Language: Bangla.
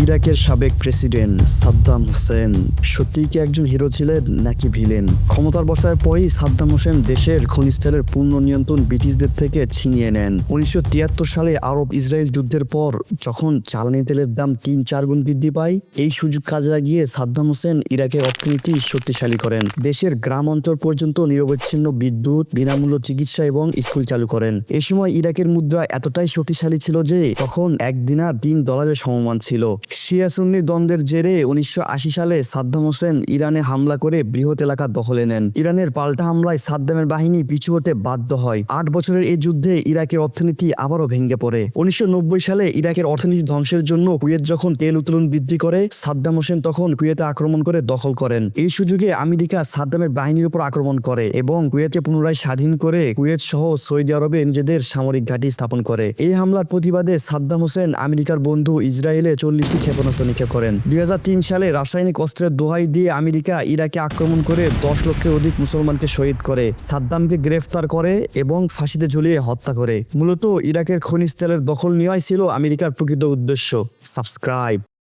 ইরাকের সাবেক প্রেসিডেন্ট সাদ্দাম হোসেন। সত্যিই কি একজন হিরো ছিলেন নাকি ভিলেন? ক্ষমতার বসার পরই সাদ্দাম হোসেন দেশের খনিজ পূর্ণ নিয়ন্ত্রণ ব্রিটিশদের থেকে ছিনিয়ে নেন। উনিশশো তিয়াত্তর সালে আরব ইসরায়েল যুদ্ধের পর যখন জ্বালানি তেলের দাম তিন চার গুণ বৃদ্ধি পায়, এই সুযোগ কাজে লাগিয়ে সাদ্দাম হোসেন ইরাকের অর্থনীতি শক্তিশালী করেন। দেশের গ্রাম অঞ্চল পর্যন্ত নিরবচ্ছিন্ন বিদ্যুৎ, বিনামূল্য চিকিৎসা এবং স্কুল চালু করেন। এ সময় ইরাকের মুদ্রা এতটাই শক্তিশালী ছিল যে তখন এক দিনার তিন ডলারের সমমান ছিল। শিয়া সুন্নি দ্বন্দ্বের জেরে উনিশশো আশি সালে সাদ্দাম হোসেন ইরানে হামলা করে বৃহৎ এলাকা দখলে নেন। ইরানের পাল্টা হামলায় সাদ্দামের বাহিনী পিছু হতে বাধ্য হয়। আট বছরের এই যুদ্ধে ইরাকের অর্থনীতি আবারও ভেঙে পড়ে। উনিশশো নব্বই সালে ইরাকের অর্থনীতি ধ্বংসের জন্য কুয়েত যখন তেল উত্তোলন বৃদ্ধি করে, সাদ্দাম হোসেন তখন কুয়েতে আক্রমণ করে দখল করেন। এই সুযোগে আমেরিকা সাদ্দামের বাহিনীর উপর আক্রমণ করে এবং কুয়েতে পুনরায় স্বাধীন করে কুয়েত সহ সৌদি আরবে নিজেদের সামরিক ঘাঁটি স্থাপন করে। এই হামলার প্রতিবাদে সাদ্দাম হোসেন আমেরিকার বন্ধু ইসরায়েলে চল্লিশটি ক্ষেপণাস্ত্র নিক্ষেপ করেন। দুই হাজার তিন সালে রাসায়নিক অস্ত্রের দোহাই দিয়ে আমেরিকা ইরাকে আক্রমণ করে দশ লক্ষের অধিক মুসলমানকে শহীদ করে। সাদ্দামকে গ্রেফতার করে এবং ফাঁসিতে ঝুলিয়ে হত্যা করে। মূলত ইরাকের খনিজ তেলের দখল নেওয়াই ছিল আমেরিকার প্রকৃত উদ্দেশ্য। সাবস্ক্রাইব।